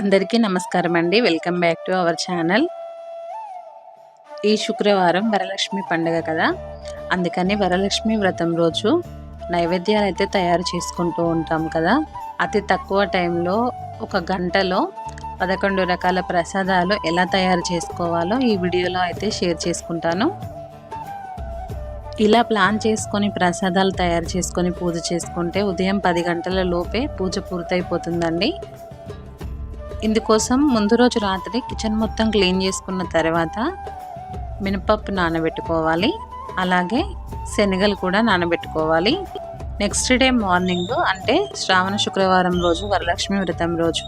అందరికీ నమస్కారం అండి. Welcome back to our channel. ఈ శుక్రవారం వరలక్ష్మి పండుగ కదా. అందుకని వరలక్ష్మి వ్రతం రోజు నైవేద్యాలు అయితే తయారు చేసుకుంటూ ఉంటాం కదా. అతి తక్కువ టైంలో ఒక గంటలో పదకొండు రకాల ప్రసాదాలు ఎలా తయారు చేసుకోవాలో ఈ వీడియోలో అయితే షేర్ చేసుకుంటాను. ఇలా ప్లాన్ చేసుకొని ప్రసాదాలు తయారు చేసుకొని పూజ చేసుకుంటే ఉదయం పది గంటల లోపే పూజ పూర్తయిపోతుందండి. ఇందుకోసం ముందు రోజు రాత్రి కిచెన్ మొత్తం క్లీన్ చేసుకున్న తర్వాత మినపప్పు నానబెట్టుకోవాలి. అలాగే శనగలు కూడా నానబెట్టుకోవాలి. నెక్స్ట్ డే మార్నింగ్ అంటే శ్రావణ శుక్రవారం రోజు వరలక్ష్మి వ్రతం రోజు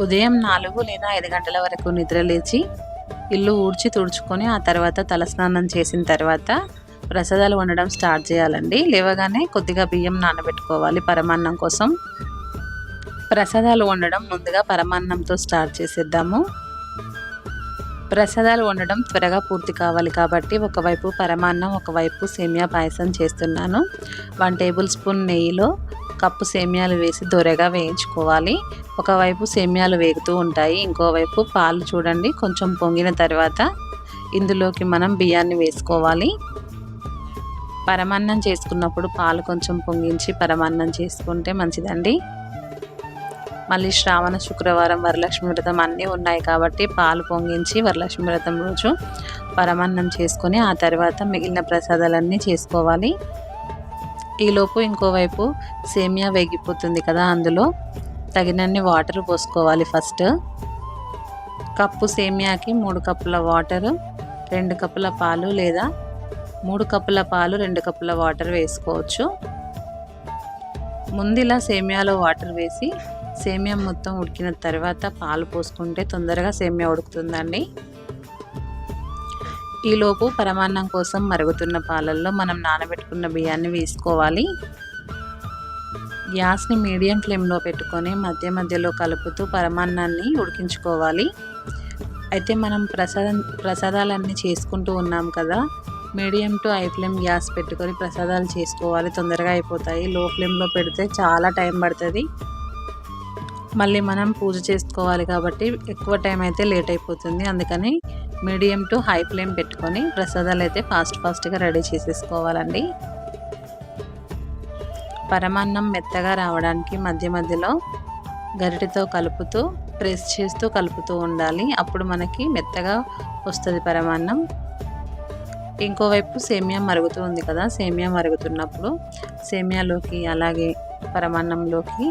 ఉదయం నాలుగు లేదా ఐదు గంటల వరకు నిద్ర లేచి ఇల్లు ఊడ్చి తుడుచుకొని ఆ తర్వాత తలస్నానం చేసిన తర్వాత ప్రసాదాలు వండడం స్టార్ట్ చేయాలండి. లేవగానే కొద్దిగా బియ్యం నానబెట్టుకోవాలి పరమాన్నం కోసం. ప్రసాదాలు వండడం ముందుగా పరమాన్నంతో స్టార్ట్ చేసేద్దాము. ప్రసాదాలు వండడం త్వరగా పూర్తి కావాలి కాబట్టి ఒకవైపు పరమాన్నం ఒకవైపు సేమియా పాయసం చేస్తున్నాను. వన్ టేబుల్ స్పూన్ నెయ్యిలో కప్పు సేమియాలు వేసి దొరగా వేయించుకోవాలి. ఒకవైపు సేమియాలు వేగుతూ ఉంటాయి ఇంకోవైపు పాలు చూడండి కొంచెం పొంగిన తర్వాత ఇందులోకి మనం బియ్యాన్ని వేసుకోవాలి. పరమాన్నం చేసుకున్నప్పుడు పాలు కొంచెం పొంగించి పరమాన్నం చేసుకుంటే మంచిదండి. మళ్ళీ శ్రావణ శుక్రవారం వరలక్ష్మి వ్రతం అన్నీ ఉన్నాయి కాబట్టి పాలు పొంగించి వరలక్ష్మి వ్రతం రోజు పరమాన్నం చేసుకొని ఆ తర్వాత మిగిలిన ప్రసాదాలన్నీ చేసుకోవాలి. ఈలోపు ఇంకోవైపు సేమియా వేగిపోతుంది కదా అందులో. తగినన్ని వాటర్ పోసుకోవాలి ఫస్ట్. కప్పు సేమియాకి మూడు కప్పుల వాటరు రెండు కప్పుల పాలు లేదా మూడు కప్పుల పాలు రెండు కప్పుల వాటర్ వేసుకోవచ్చు. ముందులా సేమియాలో వాటర్ వేసి సేమియా మొత్తం ఉడికిన తర్వాత పాలు పోసుకుంటే తొందరగా సేమియా ఉడుకుతుందండి. ఈలోపు పరమాన్నం కోసం మరుగుతున్న పాలల్లో మనం నానబెట్టుకున్న బియ్యాన్ని వేసుకోవాలి. గ్యాస్ని మీడియం ఫ్లేమ్లో పెట్టుకొని మధ్య మధ్యలో కలుపుతూ పరమాన్నాన్ని ఉడికించుకోవాలి. అయితే మనం ప్రసాదం ప్రసాదాలన్నీ చేసుకుంటూ ఉన్నాం కదా medium to high flame gas పెట్టుకొని ప్రసాదాలు చేసుకోవాలి. తొందరగా అయిపోతాయి. లో ఫ్లేమ్లో పెడితే చాలా టైం పడుతుంది. మళ్ళీ మనం పూజ చేసుకోవాలి కాబట్టి ఎక్కువ టైం అయితే లేట్ అయిపోతుంది. అందుకని మీడియం టు హై ఫ్లేమ్ పెట్టుకొని ప్రసాదాలు అయితే ఫాస్ట్ ఫాస్ట్గా రెడీ చేసేసుకోవాలండి. పరమాన్నం మెత్తగా రావడానికి మధ్య మధ్యలో గరిటెతో కలుపుతూ ప్రెస్ చేస్తూ కలుపుతూ ఉండాలి. అప్పుడు మనకి మెత్తగా వస్తుంది పరమాన్నం. ఇంకోవైపు సేమియా మరుగుతూ ఉంది కదా సేమియా మరుగుతున్నప్పుడు సేమియాలోకి అలాగే పరమాన్నంలోకి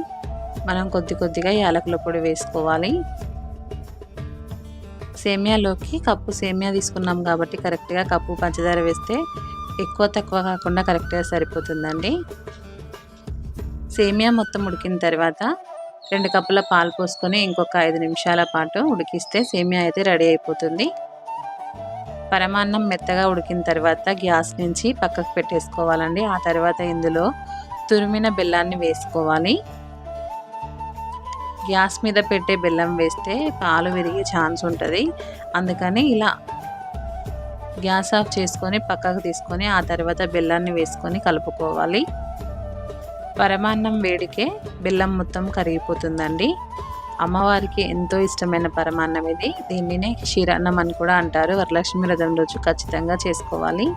మనం కొద్ది కొద్దిగా యాలకుల పొడి వేసుకోవాలి. సేమియాలోకి కప్పు సేమియా తీసుకున్నాం కాబట్టి కరెక్ట్గా కప్పు పంచదార వేస్తే ఎక్కువ తక్కువ కాకుండా కరెక్ట్గా సరిపోతుందండి. సేమియా మొత్తం ఉడికిన తర్వాత రెండు కప్పుల పాలు పోసుకొని ఇంకొక ఐదు నిమిషాల పాటు ఉడికిస్తే సేమియా అయితే రెడీ అయిపోతుంది. పరమాన్నం మెత్తగా ఉడికిన తర్వాత గ్యాస్ నుంచి పక్కకు పెట్టేసుకోవాలండి. ఆ తర్వాత ఇందులో తురిమిన బెల్లాన్ని వేసుకోవాలి. గ్యాస్ మీద పెట్టే బెల్లం వేస్తే పాలు విరిగే ఛాన్స్ ఉంటుంది. అందుకని ఇలా గ్యాస్ ఆఫ్ చేసుకొని పక్కకు తీసుకొని ఆ తర్వాత బెల్లాన్ని వేసుకొని కలుపుకోవాలి. పరమాన్నం వేడికే బెల్లం మొత్తం కరిగిపోతుందండి. అమ్మవారికి ఎంతో ఇష్టమైన పరమాన్నం ఇది. దీనినే క్షీరాన్నం అని కూడా అంటారు. వరలక్ష్మి రథం రోజు ఖచ్చితంగా చేసుకోవాలి.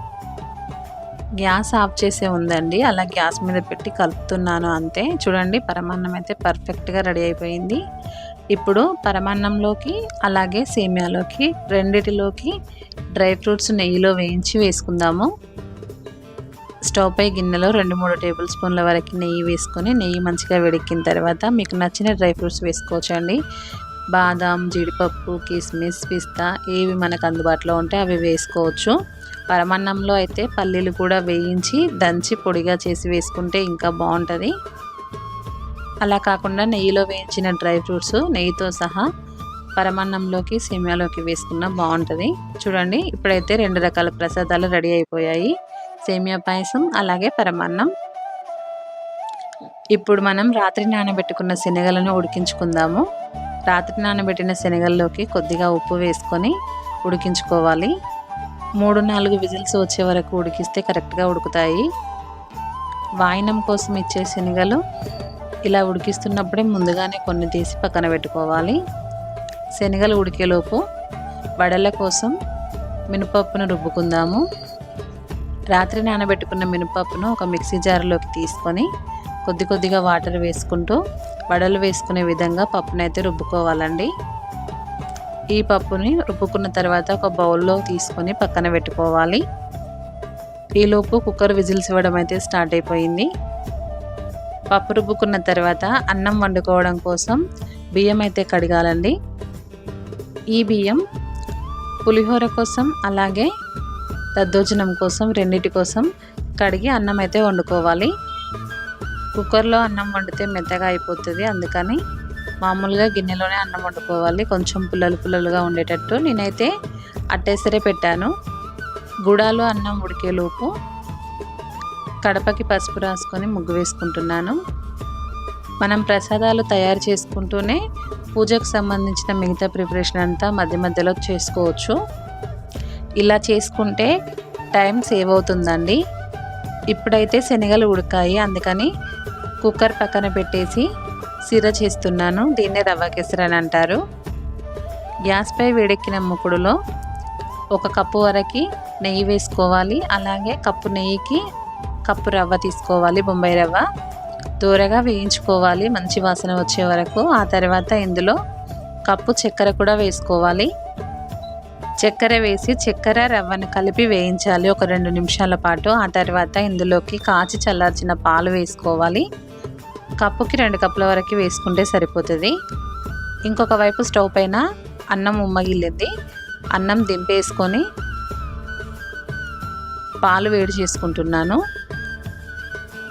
గ్యాస్ ఆఫ్ చేసే ఉందండి. అలా గ్యాస్ మీద పెట్టి కలుపుతున్నాను అంతే. చూడండి పరమాన్నం అయితే పర్ఫెక్ట్గా రెడీ అయిపోయింది. ఇప్పుడు పరమాన్నంలోకి అలాగే సేమియాలోకి రెండిటిలోకి డ్రై ఫ్రూట్స్ నెయ్యిలో వేయించి వేసుకుందాము. స్టవ్ పై గిన్నెలో రెండు మూడు టేబుల్ స్పూన్ల వరకు నెయ్యి వేసుకొని నెయ్యి మంచిగా వేడెక్కిన తర్వాత మీకు నచ్చిన డ్రై ఫ్రూట్స్ వేసుకోవచ్చండి. బాదం జీడిపప్పు కిస్మిస్ పిస్తా ఏవి మనకు అందుబాటులో ఉంటే అవి వేసుకోవచ్చు. పరమాన్నంలో అయితే పల్లీలు కూడా వేయించి దంచి పొడిగా చేసి వేసుకుంటే ఇంకా బాగుంటుంది. అలా కాకుండా నెయ్యిలో వేయించిన డ్రై ఫ్రూట్స్ నెయ్యితో సహా పరమాన్నంలోకి సేమియాలోకి వేసుకున్న బాగుంటుంది. చూడండి ఇప్పుడైతే రెండు రకాల ప్రసాదాలు రెడీ అయిపోయాయి. సేమియా పాయసం అలాగే పరమాన్నం. ఇప్పుడు మనం రాత్రి నానబెట్టుకున్న శనగలను ఉడికించుకుందాము. రాత్రి నానబెట్టిన శనగల్లోకి కొద్దిగా ఉప్పు వేసుకొని ఉడికించుకోవాలి. మూడు నాలుగు విజిల్స్ వచ్చే వరకు ఉడికిస్తే కరెక్ట్గా ఉడుకుతాయి. వాయినం కోసం ఇచ్చే శనగలు ఇలా ఉడికిస్తున్నప్పుడే ముందుగానే కొన్ని తీసి పక్కన పెట్టుకోవాలి. శనగలు ఉడికేలోపు వడల కోసం మినపప్పును రుబ్బుకుందాము. రాత్రి నానబెట్టుకున్న మినపప్పును ఒక మిక్సీ జార్లోకి తీసుకొని కొద్ది కొద్దిగా వాటర్ వేసుకుంటూ వడలు వేసుకునే విధంగా పప్పునైతే రుబ్బుకోవాలండి. ఈ పప్పుని రుబ్బుకున్న తర్వాత ఒక బౌల్లో తీసుకొని పక్కన పెట్టుకోవాలి. ఈలోపు కుక్కర్ విజిల్స్ ఇవ్వడం అయితే స్టార్ట్ అయిపోయింది. పప్పు రుబ్బుకున్న తర్వాత అన్నం వండుకోవడం కోసం బియ్యం అయితే కడగాలండి. ఈ బియ్యం పులిహోర కోసం అలాగే దద్దోజనం కోసం రెండింటి కోసం కడిగి అన్నం అయితే వండుకోవాలి. కుక్కర్లో అన్నం వండితే మెత్తగా అయిపోతుంది అందుకని మామూలుగా గిన్నెలోనే అన్నం వండుకోవాలి. కొంచెం పుల్లలు పుల్లలుగా ఉండేటట్టు. నేనైతే అట్టేసరే పెట్టాను. గుడాలు అన్నం ఉడికేలోపు కడపకి పసుపు రాసుకొని ముగ్గు వేసుకుంటున్నాను. మనం ప్రసాదాలు తయారు చేసుకుంటూనే పూజకు సంబంధించిన మిగతా ప్రిపరేషన్ అంతా మధ్య మధ్యలో చేసుకోవచ్చు. ఇలా చేసుకుంటే టైం సేవ్ అవుతుందండి. ఇప్పుడైతే శనగలు ఉడకాయి. అందుకని కుక్కర్ పక్కన పెట్టేసి సిర చేస్తున్నాను. దీన్నే రవ్వ కేసరి అని అంటారు. గ్యాస్పై వేడెక్కిన ముకుడులో ఒక కప్పు వరకు నెయ్యి వేసుకోవాలి. అలాగే కప్పు నెయ్యికి కప్పు రవ్వ తీసుకోవాలి బొంబాయి రవ్వ. దూరగా వేయించుకోవాలి మంచి వాసన వచ్చే వరకు. ఆ తర్వాత ఇందులో కప్పు చక్కెర కూడా వేసుకోవాలి. చక్కెర వేసి చక్కెర రవ్వను కలిపి వేయించాలి ఒక రెండు నిమిషాల పాటు. ఆ తర్వాత ఇందులోకి కాచి చల్లార్చిన పాలు వేసుకోవాలి. కప్పుకి రెండు కప్పుల వరకు వేసుకుంటే సరిపోతుంది. ఇంకొక వైపు స్టవ్ పైన అన్నం ఉమ్మగిల్లింది. అన్నం దింపేసుకొని పాలు వేడి చేసుకుంటున్నాను.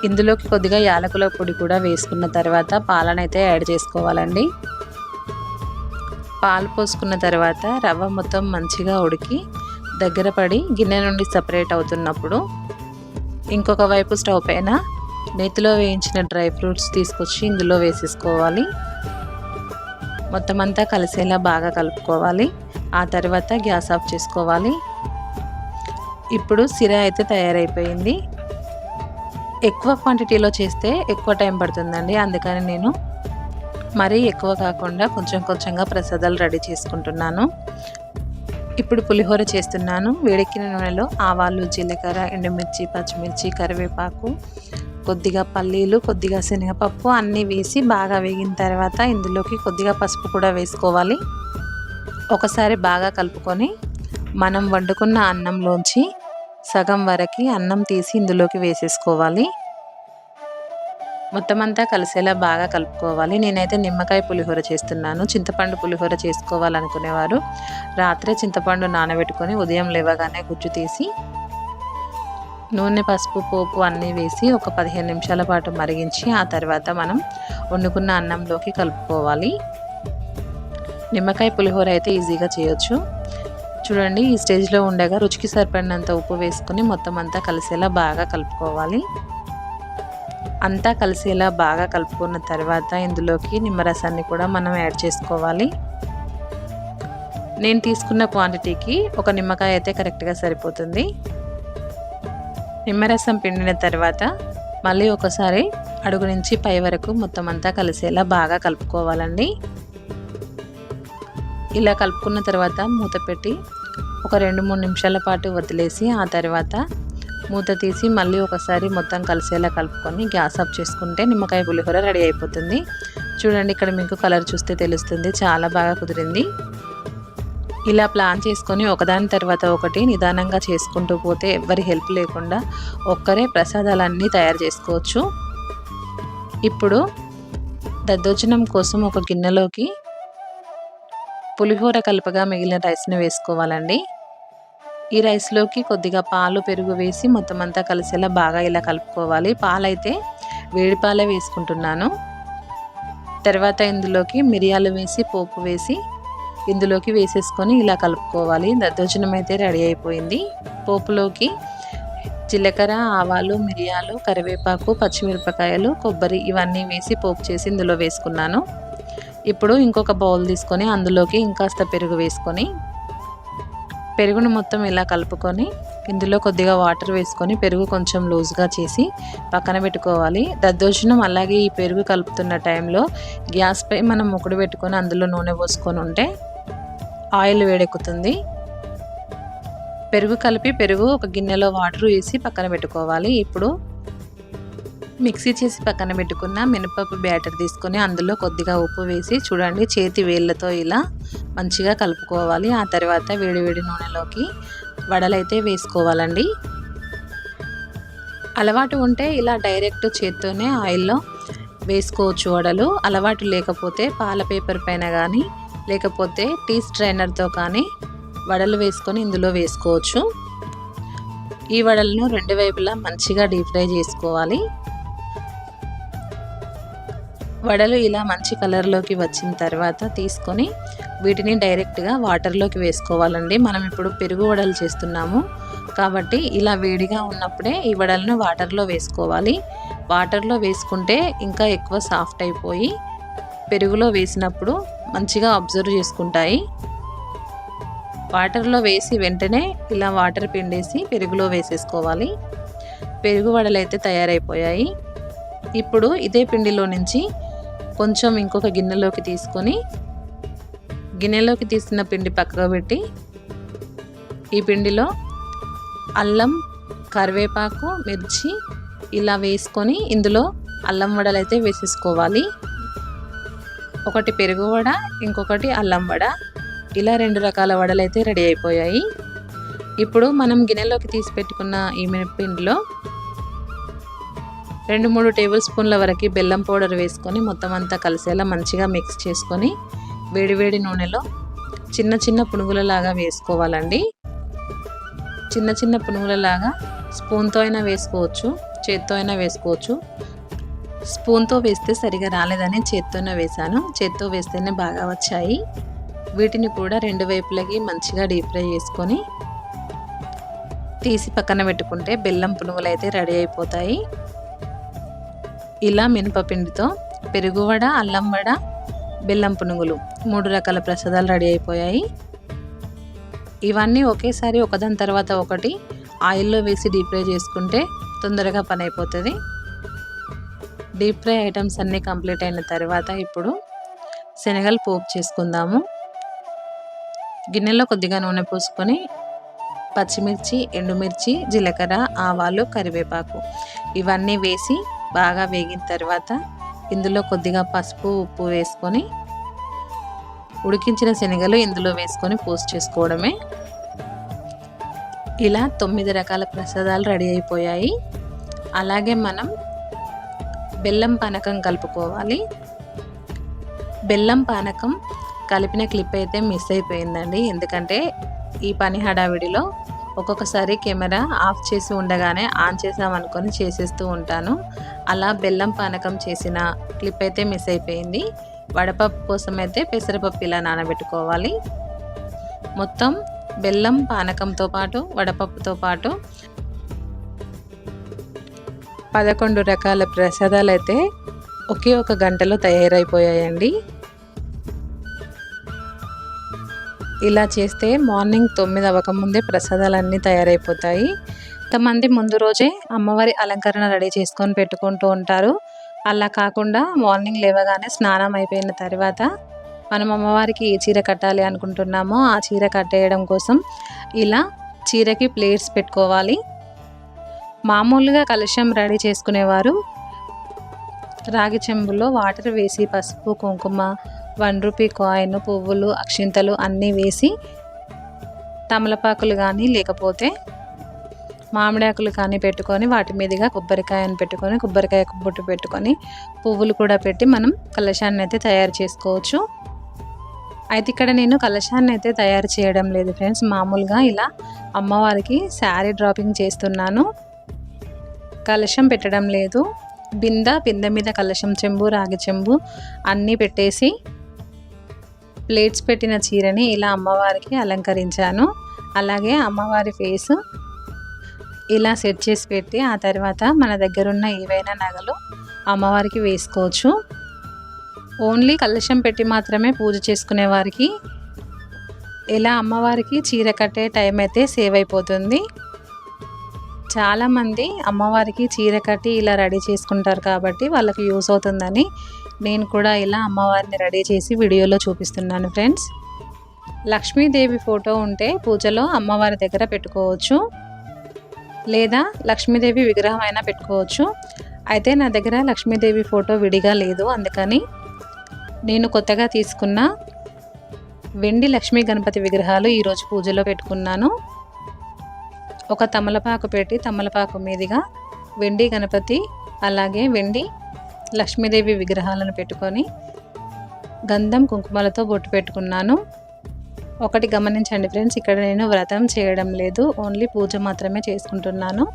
ఇందులోకి కొద్దిగా యాలకుల పొడి కూడా వేసుకున్న తర్వాత పాలనైతే యాడ్ చేసుకోవాలండి. పాలు పోసుకున్న తర్వాత రవ్వ మొత్తం మంచిగా ఉడికి దగ్గర పడి గిన్నె నుండి సపరేట్ అవుతున్నప్పుడు ఇంకొక వైపు స్టవ్ పైన నేతిలో వేయించిన డ్రై ఫ్రూట్స్ తీసుకొచ్చి ఇందులో వేసేసుకోవాలి. మొత్తం అంతా కలిసేలా బాగా కలుపుకోవాలి. ఆ తర్వాత గ్యాస్ ఆఫ్ చేసుకోవాలి. ఇప్పుడు సిర అయితే తయారైపోయింది. ఎక్కువ క్వాంటిటీలో చేస్తే ఎక్కువ టైం పడుతుందండి. అందుకని నేను మరీ ఎక్కువ కాకుండా కొంచెం కొంచెంగా ప్రసాదాలు రెడీ చేసుకుంటున్నాను. ఇప్పుడు పులిహోర చేస్తున్నాను. వేడెక్కిన నూనెలో ఆవాలు జీలకర్ర ఎండుమిర్చి పచ్చిమిర్చి కరివేపాకు కొద్దిగా పల్లీలు కొద్దిగా శనగపప్పు అన్నీ వేసి బాగా వేగిన తర్వాత ఇందులోకి కొద్దిగా పసుపు కూడా వేసుకోవాలి. ఒకసారి బాగా కలుపుకొని మనం వండుకున్న అన్నంలోంచి సగం వరకు అన్నం తీసి ఇందులోకి వేసేసుకోవాలి. మొత్తం అంతా కలిసేలా బాగా కలుపుకోవాలి. నేనైతే నిమ్మకాయ పులిహోర చేస్తున్నాను. చింతపండు పులిహోర చేసుకోవాలనుకునేవారు. రాత్రే చింతపండు నానబెట్టుకొని ఉదయం లేవగానే గుజ్జు తీసి నూనె పసుపు పోపు అన్నీ వేసి ఒక పదిహేను నిమిషాల పాటు మరిగించి ఆ తర్వాత మనం వండుకున్న అన్నంలోకి కలుపుకోవాలి. నిమ్మకాయ పులిహోర అయితే ఈజీగా చేయొచ్చు. చూడండి ఈ స్టేజ్లో ఉండగా రుచికి సరిపడినంత ఉప్పు వేసుకుని మొత్తం అంతా కలిసేలా బాగా కలుపుకోవాలి. అంతా కలిసేలా బాగా కలుపుకున్న తర్వాత ఇందులోకి నిమ్మరసాన్ని కూడా మనం యాడ్ చేసుకోవాలి. నేను తీసుకున్న క్వాంటిటీకి ఒక నిమ్మకాయ అయితే కరెక్ట్గా సరిపోతుంది. నిమ్మరసం పిండిన తర్వాత మళ్ళీ ఒకసారి అడుగు నుంచి పై వరకు మొత్తం అంతా కలిసేలా బాగా కలుపుకోవాలండి. ఇలా కలుపుకున్న తర్వాత మూత పెట్టి ఒక రెండు మూడు నిమిషాల పాటు వదిలేసి ఆ తర్వాత మూత తీసి మళ్ళీ ఒకసారి మొత్తం కలిసేలా కలుపుకొని గ్యాస్ ఆఫ్ చేసుకుంటే నిమ్మకాయ పులిహోర రెడీ అయిపోతుంది. చూడండి ఇక్కడ మీకు కలర్ చూస్తే తెలుస్తుంది. చాలా బాగా కుదిరింది. ఇలా ప్లాన్ చేసుకొని ఒకదాని తర్వాత ఒకటి నిదానంగా చేసుకుంటూ పోతే ఎవరి హెల్ప్ లేకుండా ఒక్కరే ప్రసాదాలన్నీ తయారు చేసుకోవచ్చు. ఇప్పుడు దద్దోజనం కోసం ఒక గిన్నెలోకి పులిహోర కలపగా మిగిలిన రైస్ని వేసుకోవాలండి. ఈ రైస్లోకి కొద్దిగా పాలు పెరుగు వేసి మొత్తం అంతా కలిసేలా బాగా ఇలా కలుపుకోవాలి. పాలైతే వేడి పాలే వేసుకుంటున్నాను. తర్వాత ఇందులోకి మిరియాలు వేసి పోపు వేసి ఇందులోకి వేసేసుకొని ఇలా కలుపుకోవాలి. దద్దోజనం అయితే రెడీ అయిపోయింది. పోపులోకి జీలకర్ర ఆవాలు మిరియాలు కరివేపాకు పచ్చిమిరపకాయలు కొబ్బరి ఇవన్నీ వేసి పోపు చేసి ఇందులో వేసుకున్నాను. ఇప్పుడు ఇంకొక బౌల్ తీసుకొని అందులోకి ఇంకాస్త పెరుగు వేసుకొని పెరుగును మొత్తం ఇలా కలుపుకొని ఇందులో కొద్దిగా వాటర్ వేసుకొని పెరుగు కొంచెం లూజ్గా చేసి పక్కన పెట్టుకోవాలి. దద్దోజనం అలాగే ఈ పెరుగు కలుపుతున్న టైంలో గ్యాస్పై మనం ముకుడు పెట్టుకొని అందులో నూనె పోసుకొని ఉంటే ఆయిల్ వేడెక్కుతుంది. పెరుగు కలిపి పెరుగు ఒక గిన్నెలో వాటర్ వేసి పక్కన పెట్టుకోవాలి. ఇప్పుడు మిక్సీ చేసి పక్కన పెట్టుకున్న మినపప్పు బ్యాటర్ తీసుకొని అందులో కొద్దిగా ఉప్పు వేసి చూడండి చేతి వేళ్ళతో ఇలా మంచిగా కలుపుకోవాలి. ఆ తర్వాత వేడివేడి నూనెలోకి వడలైతే వేసుకోవాలండి. అలవాటు ఉంటే ఇలా డైరెక్ట్ చేత్తోనే ఆయిల్లో వేసుకోవచ్చు వడలు. అలవాటు లేకపోతే పాల పేపర్ పైన కానీ లేకపోతే టీ స్ట్రైనర్తో కానీ వడలు వేసుకొని ఇందులో వేసుకోవచ్చు. ఈ వడలను రెండు వైపులా మంచిగా డీప్ ఫ్రై చేసుకోవాలి. వడలు ఇలా మంచి కలర్లోకి వచ్చిన తర్వాత తీసుకొని వీటిని డైరెక్ట్గా వాటర్లోకి వేసుకోవాలండి. మనం ఇప్పుడు పెరుగు వడలు చేస్తున్నాము కాబట్టి ఇలా వేడిగా ఉన్నప్పుడే ఈ వడలను వాటర్లో వేసుకోవాలి. వాటర్లో వేసుకుంటే ఇంకా ఎక్కువ సాఫ్ట్ అయిపోయి పెరుగులో వేసినప్పుడు మంచిగా అబ్జర్వ్ చేసుకుంటాయి. వాటర్లో వేసి వెంటనే ఇలా వాటర్ పిండేసి పెరుగులో వేసేసుకోవాలి. పెరుగు వడలైతే తయారైపోయాయి. ఇప్పుడు ఇదే పిండిలో నుంచి కొంచెం ఇంకొక గిన్నెలోకి తీసుకొని గిన్నెలోకి తీసిన పిండి పక్కకు పెట్టి ఈ పిండిలో అల్లం కరివేపాకు మిర్చి ఇలా వేసుకొని ఇందులో అల్లం వడలు అయితే వేసేసుకోవాలి. ఒకటి పెరుగు వడ ఇంకొకటి అల్లం వడ. ఇలా రెండు రకాల వడలు అయితే రెడీ అయిపోయాయి. ఇప్పుడు మనం గిన్నెలోకి తీసి పెట్టుకున్న ఈ మినపిండిలో రెండు మూడు టేబుల్ స్పూన్ల వరకు బెల్లం పౌడర్ వేసుకొని మొత్తం అంతా కలిసేలా మంచిగా మిక్స్ చేసుకొని వేడివేడి నూనెలో చిన్న చిన్న పునుగులలాగా వేసుకోవాలండి. చిన్న చిన్న పునుగులలాగా స్పూన్తో అయినా వేసుకోవచ్చు చేత్తో అయినా వేసుకోవచ్చు. స్పూన్తో వేస్తే సరిగా రాలేదని చేత్తోనే వేశాను. చేత్తో వేస్తేనే బాగా వచ్చాయి. వీటిని కూడా రెండు వైపులకి మంచిగా డీప్ ఫ్రై చేసుకొని తీసి పక్కన పెట్టుకుంటే బెల్లం పునుగులు అయితే రెడీ అయిపోతాయి. ఇలా మినపపిండితో పెరుగు వడ అల్లం వడ బెల్లం పునుగులు మూడు రకాల ప్రసాదాలు రెడీ అయిపోయాయి. ఇవన్నీ ఒకేసారి ఒకదాని తర్వాత ఒకటి ఆయిల్లో వేసి డీప్ ఫ్రై చేసుకుంటే తొందరగా పని అయిపోతుంది. డీప్ ఫ్రై ఐటమ్స్ అన్నీ కంప్లీట్ అయిన తర్వాత ఇప్పుడు శనగలు పోపు చేసుకుందాము. గిన్నెలో కొద్దిగా నూనె పోసుకొని పచ్చిమిర్చి ఎండుమిర్చి జీలకర్ర ఆవాలు కరివేపాకు ఇవన్నీ వేసి బాగా వేగిన తర్వాత ఇందులో కొద్దిగా పసుపు ఉప్పు వేసుకొని ఉడికించిన శనగలు ఇందులో వేసుకొని పోస్ట్ చేసుకోవడమే. ఇలా తొమ్మిది రకాల ప్రసాదాలు రెడీ అయిపోయాయి. అలాగే మనం బెల్లం పానకం కలుపుకోవాలి. బెల్లం పానకం కలిపిన క్లిప్ అయితే మిస్ అయిపోయిందండి. ఎందుకంటే ఈ పని హడావిడిలో ఒక్కొక్కసారి కెమెరా ఆఫ్ చేసి ఉండగానే ఆన్ చేసామనుకొని చేసేస్తూ ఉంటాను. అలా బెల్లం పానకం చేసిన క్లిప్ అయితే మిస్ అయిపోయింది. వడపప్పు కోసం అయితే పెసరపప్పు ఇలా నానబెట్టుకోవాలి. మొత్తం బెల్లం పానకంతో పాటు వడపప్పుతో పాటు పదకొండు రకాల ప్రసాదాలు అయితే ఒకే ఒక గంటలో తయారైపోయాయండి. ఇలా చేస్తే మార్నింగ్ తొమ్మిది అవ్వకముందే ప్రసాదాలన్నీ తయారైపోతాయి. కొంతమంది ముందు రోజే అమ్మవారి అలంకరణ రెడీ చేసుకొని పెట్టుకుంటూ ఉంటారు. అలా కాకుండా మార్నింగ్ లేవగానే స్నానం అయిపోయిన తర్వాత మనం అమ్మవారికి ఏ చీర కట్టాలి అనుకుంటున్నామో ఆ చీర కట్టేయడం కోసం ఇలా చీరకి ప్లేట్స్ పెట్టుకోవాలి. మామూలుగా కలశం రెడీ చేసుకునేవారు. రాగి చెంబులో వాటర్ వేసి పసుపు కుంకుమ వన్ రూపీ కాయిన్ పువ్వులు అక్షింతలు అన్నీ వేసి తమలపాకులు కానీ లేకపోతే మామిడాకులు కానీ పెట్టుకొని వాటి మీదుగా కొబ్బరికాయను పెట్టుకొని కొబ్బరికాయ బొట్టు పెట్టుకొని పువ్వులు కూడా పెట్టి మనం కలశాన్ని అయితే తయారు చేసుకోవచ్చు. అయితే ఇక్కడ నేను కలశాన్ని అయితే తయారు చేయడం లేదు ఫ్రెండ్స్. మామూలుగా ఇలా అమ్మవారికి శారీ డ్రాపింగ్ చేస్తున్నాను. కలశం పెట్టడం లేదు. బింద బిందె మీద కలశం చెంబు రాగి చెంబు అన్నీ పెట్టేసి ప్లేట్స్ పెట్టిన చీరని ఇలా అమ్మవారికి అలంకరించాను. అలాగే అమ్మవారి ఫేస్ ఇలా సెట్ చేసి పెట్టి ఆ తర్వాత మన దగ్గర ఉన్న ఏవైనా నగలు అమ్మవారికి వేసుకోవచ్చు. ఓన్లీ కలశం పెట్టి మాత్రమే పూజ చేసుకునే వారికి ఇలా అమ్మవారికి చీర కట్టే టైం అయితే సేవ్ అయిపోతుంది. చాలామంది అమ్మవారికి చీర కట్టి ఇలా రెడీ చేసుకుంటారు కాబట్టి వాళ్ళకి యూస్ అవుతుందని నేను కూడా ఇలా అమ్మవారిని రెడీ చేసి వీడియోలో చూపిస్తున్నాను ఫ్రెండ్స్. లక్ష్మీదేవి ఫోటో ఉంటే పూజలో అమ్మవారి దగ్గర పెట్టుకోవచ్చు. లేదా లక్ష్మీదేవి విగ్రహం అయినా పెట్టుకోవచ్చు. అయితే నా దగ్గర లక్ష్మీదేవి ఫోటో విడిగా లేదు. అందుకని నేను కొత్తగా తీసుకున్న వెండి లక్ష్మీ గణపతి విగ్రహాలు ఈరోజు పూజలో పెట్టుకున్నాను. ఒక తమలపాకు పెట్టి తమలపాకు మీదుగా వెండి గణపతి అలాగే వెండి లక్ష్మీదేవి విగ్రహాలను పెట్టుకొని గంధం కుంకుమలతో బొట్టు పెట్టుకున్నాను. ఒకటి గమనించండి ఫ్రెండ్స్ ఇక్కడ నేను వ్రతం చేయడం లేదు. ఓన్లీ పూజ మాత్రమే చేసుకుంటున్నాను.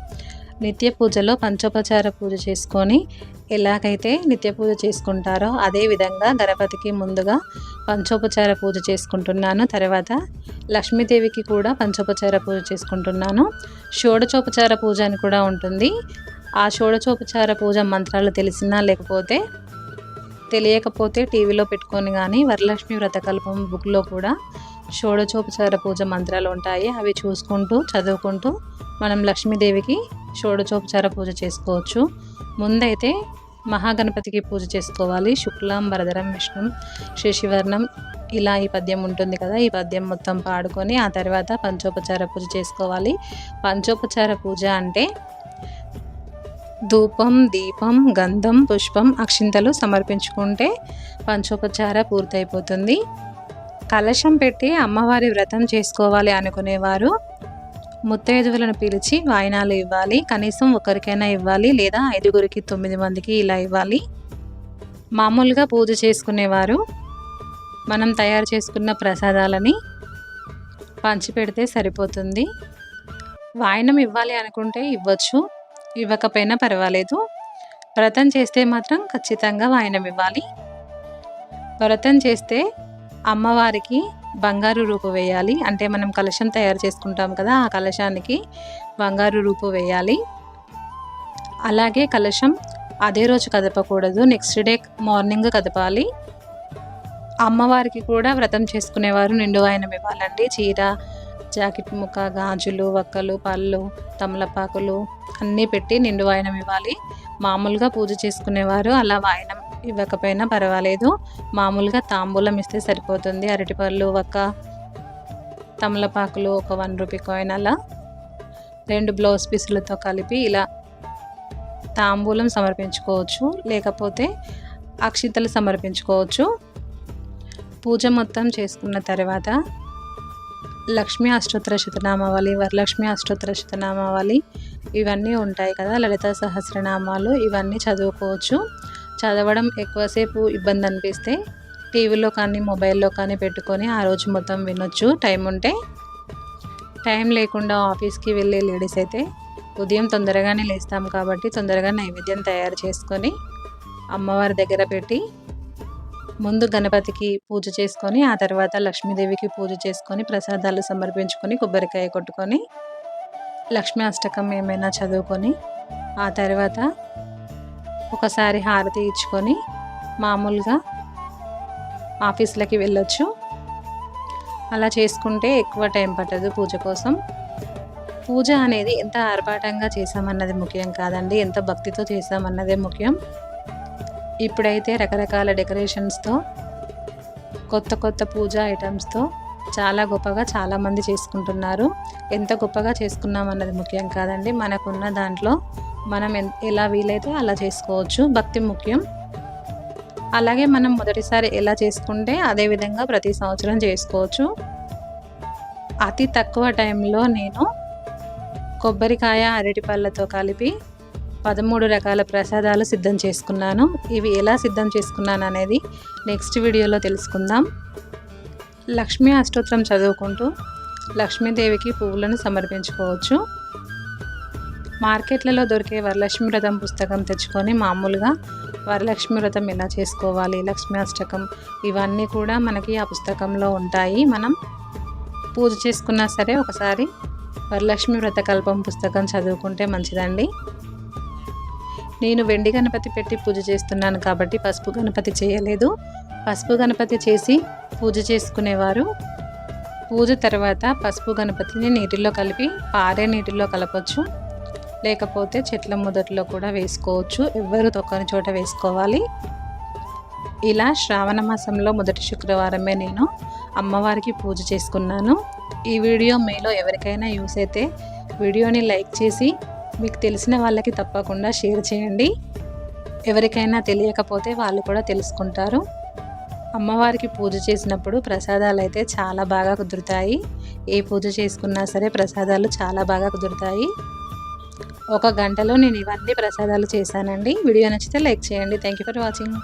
నిత్య పూజలో పంచోపచార పూజ చేసుకొని ఎలాగైతే నిత్య పూజ చేసుకుంటారో అదే విధంగా గణపతికి ముందుగా పంచోపచార పూజ చేసుకుంటున్నాను. తర్వాత లక్ష్మీదేవికి కూడా పంచోపచార పూజ చేసుకుంటున్నాను. షోడచోపచార పూజ అని కూడా ఉంటుంది. ఆ షోడచోపచార పూజ మంత్రాలు తెలిసినా లేకపోతే తెలియకపోతే టీవీలో పెట్టుకొని కానీ వరలక్ష్మి వ్రతకల్పం బుక్లో కూడా షోడచోపచార పూజ మంత్రాలు ఉంటాయి. అవి చూసుకుంటూ చదువుకుంటూ మనం లక్ష్మీదేవికి షోడచోపచార పూజ చేసుకోవచ్చు. ముందైతే మహాగణపతికి పూజ చేసుకోవాలి. శుక్లం వరదరం విష్ణు శశివర్ణం ఇలా ఈ పద్యం ఉంటుంది కదా. ఈ పద్యం మొత్తం పాడుకొని ఆ తర్వాత పంచోపచార పూజ చేసుకోవాలి. పంచోపచార పూజ అంటే ధూపం దీపం గంధం పుష్పం అక్షింతలు సమర్పించుకుంటే పంచోపచార పూర్తయిపోతుంది. కలశం పెట్టి అమ్మవారి వ్రతం చేసుకోవాలి అనుకునేవారు. ముత్తైదువులను పిలిచి వాయినాలు ఇవ్వాలి. కనీసం ఒకరికైనా ఇవ్వాలి లేదా ఐదుగురికి తొమ్మిది మందికి ఇలా ఇవ్వాలి. మామూలుగా పూజ చేసుకునేవారు. మనం తయారు చేసుకున్న ప్రసాదాలని పంచిపెడితే సరిపోతుంది. వాయినం ఇవ్వాలి అనుకుంటే ఇవ్వచ్చు. ఇవ్వకపోయినా పర్వాలేదు. వ్రతం చేస్తే మాత్రం ఖచ్చితంగా వాయినం ఇవ్వాలి. వ్రతం చేస్తే అమ్మవారికి బంగారు రూపు వేయాలి. అంటే మనం కలశం తయారు చేసుకుంటాం కదా ఆ కలశానికి బంగారు రూపు వేయాలి. అలాగే కలశం అదే రోజు కదపకూడదు నెక్స్ట్ డే మార్నింగ్ కదపాలి. అమ్మవారికి కూడా వ్రతం చేసుకునేవారు నిండు వాయనం ఇవ్వాలండి. చీర జాకెట్ ముక్క గాజులు వక్కలు పళ్ళు తమలపాకులు అన్నీ పెట్టి నిండు వాయనం ఇవ్వాలి. మామూలుగా పూజ చేసుకునేవారు అలా వాయనం ఇవ్వకపోయినా పర్వాలేదు. మామూలుగా తాంబూలం ఇస్తే సరిపోతుంది. అరటిపళ్ళు ఒక తమలపాకులు ఒక వన్ రూపీ కాయిన్ అలా. రెండు బ్లౌజ్ పీసులతో కలిపి ఇలా తాంబూలం సమర్పించుకోవచ్చు. లేకపోతే అక్షితలు సమర్పించుకోవచ్చు. పూజ మొత్తం చేసుకున్న తర్వాత లక్ష్మీ అష్టోత్తర శతనామావళి వరలక్ష్మి అష్టోత్తర శతనామావళి ఇవన్నీ ఉంటాయి కదా. లలిత సహస్రనామాలు ఇవన్నీ చదువుకోవచ్చు. చదవడం ఎక్కువసేపు ఇబ్బంది అనిపిస్తే టీవీలో కానీ మొబైల్లో కానీ పెట్టుకొని ఆ రోజు మొత్తం వినొచ్చు. టైం ఉంటే టైం లేకుండా ఆఫీస్కి వెళ్ళే లేడీస్ అయితే ఉదయం తొందరగానే లేస్తాం కాబట్టి తొందరగా నైవేద్యం తయారు చేసుకొని అమ్మవారి దగ్గర పెట్టి ముందు గణపతికి పూజ చేసుకొని ఆ తర్వాత లక్ష్మీదేవికి పూజ చేసుకొని ప్రసాదాలు సమర్పించుకొని కొబ్బరికాయ కొట్టుకొని లక్ష్మీ అష్టకం ఏమైనా చదువుకొని ఆ తర్వాత ఒకసారి హారతి ఇచ్చుకొని మామూలుగా ఆఫీస్లకి వెళ్ళొచ్చు. అలా చేసుకుంటే ఎక్కువ టైం పట్టదు పూజ కోసం. పూజ అనేది ఎంత ఆర్భాటంగా చేసామన్నది ముఖ్యం కాదండి. ఎంత భక్తితో చేసామన్నదే ముఖ్యం. ఇప్పుడైతే రకరకాల డెకరేషన్స్తో కొత్త కొత్త పూజ ఐటమ్స్తో చాలా గొప్పగా చాలామంది చేసుకుంటున్నారు. ఎంత గొప్పగా చేసుకున్నాం అన్నది ముఖ్యం కాదండి. మనకున్న దాంట్లో మనం ఎలా వీలైతే అలా చేసుకోవచ్చు. భక్తి ముఖ్యం. అలాగే మనం మొదటిసారి ఎలా చేసుకుంటే అదే విధంగా ప్రతి సంవత్సరం చేసుకోవచ్చు. అతి తక్కువ టైంలో నేను కొబ్బరికాయ అరటిపళ్ళతో కలిపి పదమూడు రకాల ప్రసాదాలు సిద్ధం చేసుకున్నాను. ఇవి ఎలా సిద్ధం చేసుకున్నాను అనేది నెక్స్ట్ వీడియోలో తెలుసుకుందాం. లక్ష్మీ అష్టోత్తరం చదువుకుంటూ లక్ష్మీదేవికి పువ్వులను సమర్పించుకోవచ్చు. మార్కెట్లలో దొరికే వరలక్ష్మి వ్రతం పుస్తకం తెచ్చుకొని మామూలుగా వరలక్ష్మి వ్రతం ఎలా చేసుకోవాలి లక్ష్మీ అష్టకం ఇవన్నీ కూడా మనకి ఆ పుస్తకంలో ఉంటాయి. మనం పూజ చేసుకున్నా సరే ఒకసారి వరలక్ష్మి వ్రతకల్పం పుస్తకం చదువుకుంటే మంచిదండి. నేను వెండి గణపతి పెట్టి పూజ చేస్తున్నాను కాబట్టి పసుపు గణపతి చేయలేదు. పసుపు గణపతి చేసి పూజ చేసుకునేవారు. పూజ తర్వాత పసుపు గణపతిని నీటిలో కలిపి పారే నీటిలో కలపచ్చు. లేకపోతే చెట్ల మొదట్లో కూడా వేసుకోవచ్చు. ఎవ్వరు తొక్కని చోట వేసుకోవాలి? ఇలా శ్రావణ మాసంలో మొదటి శుక్రవారమే నేను అమ్మవారికి పూజ చేసుకున్నాను. ఈ వీడియో మీలో ఎవరికైనా యూస్ అయితే వీడియోని లైక్ చేసి మీకు తెలిసిన వాళ్ళకి తప్పకుండా షేర్ చేయండి. ఎవరికైనా తెలియకపోతే వాళ్ళు కూడా తెలుసుకుంటారు. అమ్మవారికి పూజ చేసినప్పుడు ప్రసాదాలు అయితే చాలా బాగా కుదురుతాయి. ఏ పూజ చేసుకున్నా సరే ప్రసాదాలు చాలా బాగా కుదురుతాయి. ఒక గంటలో నేను ఇవన్నీ ప్రసాదాలు చేశానండి. వీడియో నచ్చితే లైక్ చేయండి. Thank you for watching